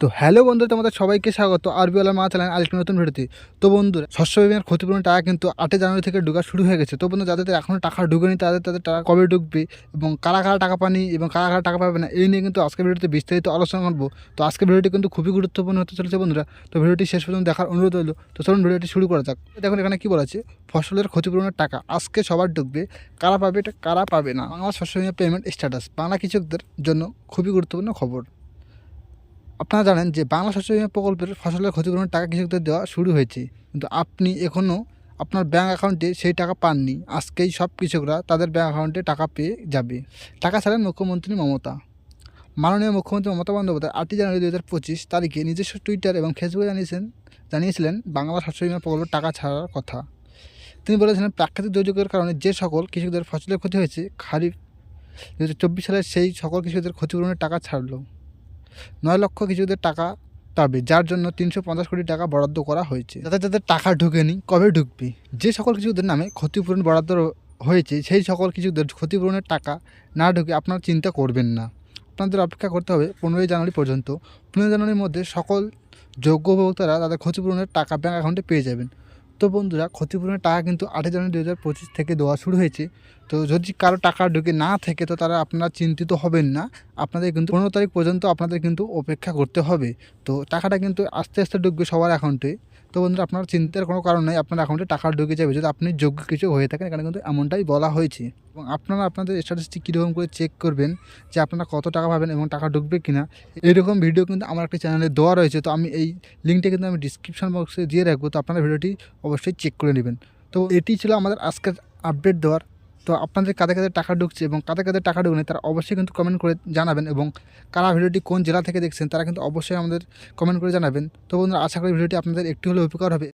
তো হ্যালো বন্ধুরা, তোমাদের সবাইকে স্বাগত। আরবিওয়ালা মা চালান আরেকটি নতুন ভিডিওতে। তো বন্ধুরা, শস্য বিমার ক্ষতিপূরণ টাকা কিন্তু আটই জানুয়ারি থেকে ঢোকা শুরু হয়ে গেছে। তো বন্ধু যাদের এখনও টাকা ঢুকেনি, তাদের তাদের টাকা কবে ঢুকবে এবং কারা কারা টাকা পানি এবং কারা কারা টাকা পাবে না, এই নিয়ে কিন্তু আজকের ভিডিওতে বিস্তারিত আলোচনা করব। তো আজকের ভিডিওটি কিন্তু খুবই গুরুত্বপূর্ণ হতে চলেছে বন্ধুরা। তো ভিডিওটি শেষ পর্যন্ত দেখার অনুরোধ হলো তো চলুন ভিডিওটি শুরু করা যাক। দেখুন, এখানে কী বলা আছে? ফসলের ক্ষতিপূরণের টাকা, আজকে সবার ঢুকবে। কারা পাবে এটা, কারা পাবে না? বাংলা শস্য বিমা পেমেন্ট স্ট্যাটাস বাংলা কৃষকদের জন্য খুবই গুরুত্বপূর্ণ খবর। আপনারা জানেন যে বাংলা শস্য বিমা প্রকল্পের ফসলের ক্ষতিপূরণের টাকা কৃষকদের দেওয়া শুরু হয়েছে। কিন্তু আপনি এখনও আপনার ব্যাঙ্ক অ্যাকাউন্টে সেই টাকা পাননি। আজকেই সব কৃষকরা তাদের ব্যাঙ্ক অ্যাকাউন্টে টাকা পেয়ে যাবে। টাকা ছাড়েন মুখ্যমন্ত্রী মমতা। মাননীয় মুখ্যমন্ত্রী মমতা বন্দ্যোপাধ্যায় আটই জানুয়ারি দু হাজার পঁচিশ তারিখে নিজস্ব টুইটার এবং ফেসবুকে জানিয়েছেন, জানিয়েছিলেন বাংলা শস্য বিমা প্রকল্পের টাকা ছাড়ার কথা। তিনি বলেছিলেন, প্রাকৃতিক দুর্যোগের কারণে যে সকল কৃষকদের ফসলের ক্ষতি হয়েছে, খারিফ দু হাজার চব্বিশ সালে সেই সকল কৃষকদের ক্ষতিপূরণের টাকা ছাড়লো। নয় লক্ষ কিছুদের টাকা পাবে, যার জন্য তিনশো পঞ্চাশ কোটি টাকা বরাদ্দ করা হয়েছে। যাদের যাদের টাকা ঢুকেনি কবে ঢুকবে? যে সকল কিছুদের নামে ক্ষতিপূরণ বরাদ্দ হয়েছে, সেই সকল কিছুদের ক্ষতিপূরণের টাকা না ঢুকে আপনারা চিন্তা করবেন না। আপনাদের অপেক্ষা করতে হবে পনেরোই জানুয়ারি পর্যন্ত। পনেরোই জানুয়ারির মধ্যে সকল যোগ্য উপভোক্তারা তাদের ক্ষতিপূরণের টাকা ব্যাঙ্ক অ্যাকাউন্টে পেয়ে যাবেন। তো বন্ধুরা, ক্ষতিপূরণের টাকা কিন্তু আটই জানুয়ারি দু হাজার পঁচিশ থেকে দেওয়া শুরু হয়েছে। তো যদি কারও টাকা ঢুকে না থাকে, তো তারা আপনারা চিন্তিত হবেন না। আপনাদের কিন্তু পনেরো তারিখ পর্যন্ত আপনাদের কিন্তু অপেক্ষা করতে হবে। তো টাকাটা কিন্তু আস্তে আস্তে ঢুকবে সবার অ্যাকাউন্টে তো বন্ধুরা, আপনার চিন্তার কোনো কারণ নেই, আপনার অ্যাকাউন্টে টাকা ঢুকে যাবে। যদি আপনি যোগ্য কিছু হয়ে থাকেন, এখানে কিন্তু এমনটাই বলা হয়েছে। এবং আপনারা আপনাদের স্ট্যাটাসটি কীরকম করে চেক করবেন, যে আপনারা কত টাকা পাবেন এবং টাকা ঢুকবে কিনা। এরকম ভিডিও কিন্তু আমার একটা চ্যানেলে দেওয়া রয়েছে, তো আমি এই লিঙ্কটা কিন্তু আমি ডিসক্রিপশন বক্সে দিয়ে রাখব, তো আপনারা ভিডিওটি অবশ্যই চেক করে নেবেন। তো এটি ছিল আমাদের আজকের আপডেট দেওয়ার। তো আপনাদের কাদের কাদের টাকা ঢুকছে এবং কাদের কাদের টাকা ঢুকছে তারা অবশ্যই কিন্তু কমেন্ট করে জানাবেন এবং কারা ভিডিওটি কোন জেলা থেকে দেখছেন তারা কিন্তু অবশ্যই আমাদের কমেন্ট করে জানাবেন। তো বন্ধুরা, আশা করি ভিডিওটি আপনাদের একটু হলেও উপকার হবে।